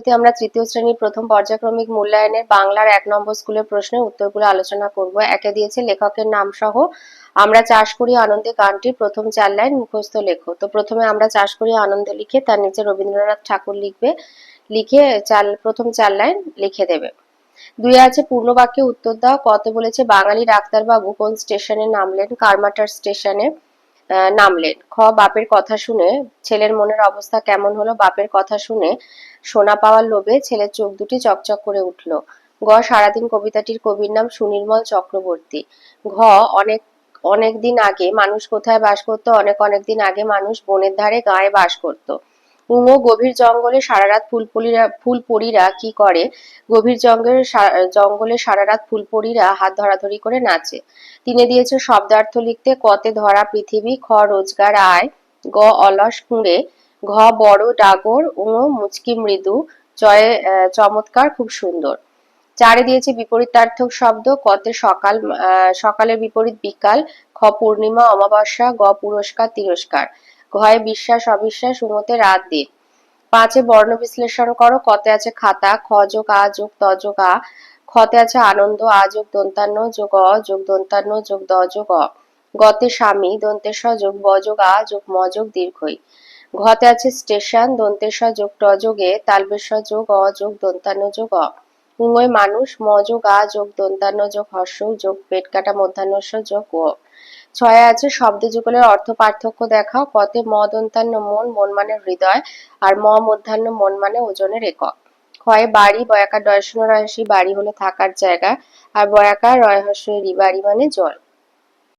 ভিডিওতে আমরা তৃতীয় শ্রেণির প্রথম পর্যায়ক্রমিক মূল্যায়নের বাংলার এক নম্বর স্কুলের প্রশ্নের উত্তরগুলো আলোচনা করব। একে দিয়েছে লেখকের নাম সহ আমরা চাষ করি আনন্দে গানটির প্রথম চার লাইন মুখস্থ লেখো। তো প্রথমে আমরা চাষ করি আনন্দে লিখে, তার নিচে রবীন্দ্রনাথ ঠাকুর লিখবে, লিখে চার, প্রথম চার লাইন লিখে দেবে। দুই আছে পূর্ণ বাক্যে উত্তর দাও, কত বলেছে বাঙালি ডাক্তারবাবু, কোন স্টেশনে নামলেন, কারমাটার স্টেশনে? নামলেন। খ, বাপের কথা শুনে ছেলের মনের অবস্থা কেমন হলো? বাপের কথা শুনে সোনা পাওয়ার লোভে ছেলের চোখ দুটি চকচক করে উঠল। গ, সারাদিন কবিতাটির কবির নাম সুনির্মল চক্রবর্তী। ঘ, অনেক অনেক দিন আগে মানুষ কোথায় বাস করত? অনেক অনেক দিন আগে মানুষ বনের ধারে গায়ে বাস করত। উঙ গভীর জঙ্গলে সারারাত ফুলপরিরা ফুলপরিরা কি করে? গভীর জঙ্গলের জঙ্গলে সারারাত ফুলপরিরা হাত ধরাধরি করে নাচে। তিনে দিয়েছে শব্দার্থ লিখতে, কতে ধরা পৃথিবী, খ রোজগার আয়, গ অলস কুঁড়ে, ঘ বড় ডাগর উঙ মুচকি মৃদু, জয়ে চমৎকার, খুব সুন্দর। চারে দিয়েছে বিপরীতার্থক শব্দ, কতে সকাল সকালের বিপরীত বিকাল, খ পূর্ণিমা, অমাবস্যা, গ পুরস্কার, তিরস্কার। ঘয়ে বিশ্বাস, অবিশ্বাস, উমতে রাত দিন। পাঁচে বর্ণ বিশ্লেষণ করো, কতে আছে খাতা, খ যোগ আ যোগ ত যোগ আ, খতে আছে আনন্দ, আ যোগ দন্তান্ন যোগ অ, যোগ দন্তান্ন যোগ দ যোগ অ। গতে স্বামী দন্তেশ যোগ ব যোগ আ, যোগ ম যোগ দীর্ঘই। ঘতে আছে স্টেশন দন্তেশ যোগ ট যোগে তালবেশ যোগ অ, যোগ দন্তান্ন যোগ অ। উঙ্গয় মানুষ, ম যোগ আ, যোগ দন্তান্ন যোগ হর্ষ, যোগ পেট কাটা মধ্যাহ্নস্য যোগ ও। ছয়ে আছে, শব্দ যুগলের অর্থ পার্থক্য দেখাও, পথে মদ অন্তান্য মন মন মানে হৃদয়, আর ম মধ্যাহ্ন মন মানে ওজনের একক। ক্ষয়ে বাড়ি, বয়াকার ডয়শূন্য রয়সী বাড়ি হলো থাকার জায়গা, আর বয়াকার রি বাড়ি মানে জল।